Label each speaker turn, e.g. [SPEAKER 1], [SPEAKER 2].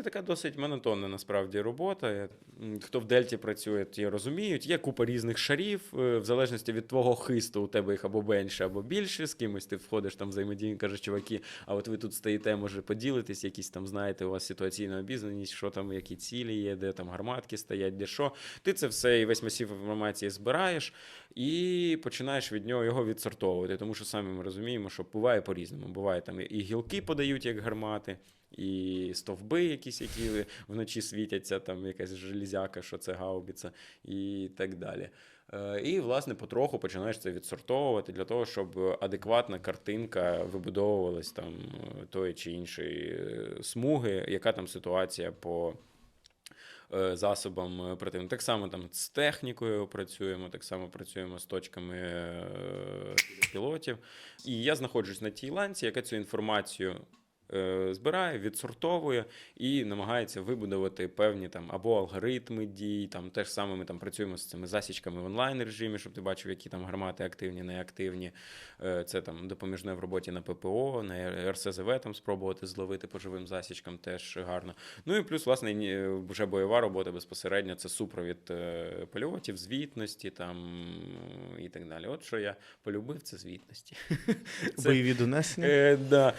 [SPEAKER 1] мене така досить монотонна насправді робота. Хто в Дельті працює, ті розуміють. Є купа різних шарів, е, в залежності від твого хисту, у тебе їх або менше, або більше. З кимось ти входиш там взаємодію, кажеш, чуваки, а от ви тут стоїте, може поділитись, якісь там знаєте, у вас ситуаційна обізнаність, що там, які цілі є, де там гарматки стоять, де що. Ти це все і весь масів інформації збираєш і починаєш від нього його відсортовувати. Тому що самі ми розуміємо, що буває по-різному. Буває там і гілки подають як гармати. І стовби, якісь, які вночі світяться, там якась железяка, що це гаубіця, і так далі. Е, І, власне, потроху починаєш це відсортовувати для того, щоб адекватна картинка вибудовувалась там е, тої чи іншої е, смуги, яка там ситуація по засобам противника. Так само там з технікою працюємо, так само працюємо з точками пілотів. І я знаходжусь на тій ланці, яка цю інформацію. Е, Збирає, відсортовує і намагається вибудувати певні там або алгоритми дій. Там теж саме ми там працюємо з цими засічками в онлайн режимі, щоб ти бачив, які там гармати активні, неактивні. Е, Це там допоміжне в роботі на ППО, на РСЗВ там спробувати зловити по живим засічкам теж гарно. Ну і плюс, власне, вже бойова робота безпосередньо це супровід е, польотів, звітності там і так далі. От що я полюбив, це звітності.
[SPEAKER 2] Бойові донесення.
[SPEAKER 1] Е, да.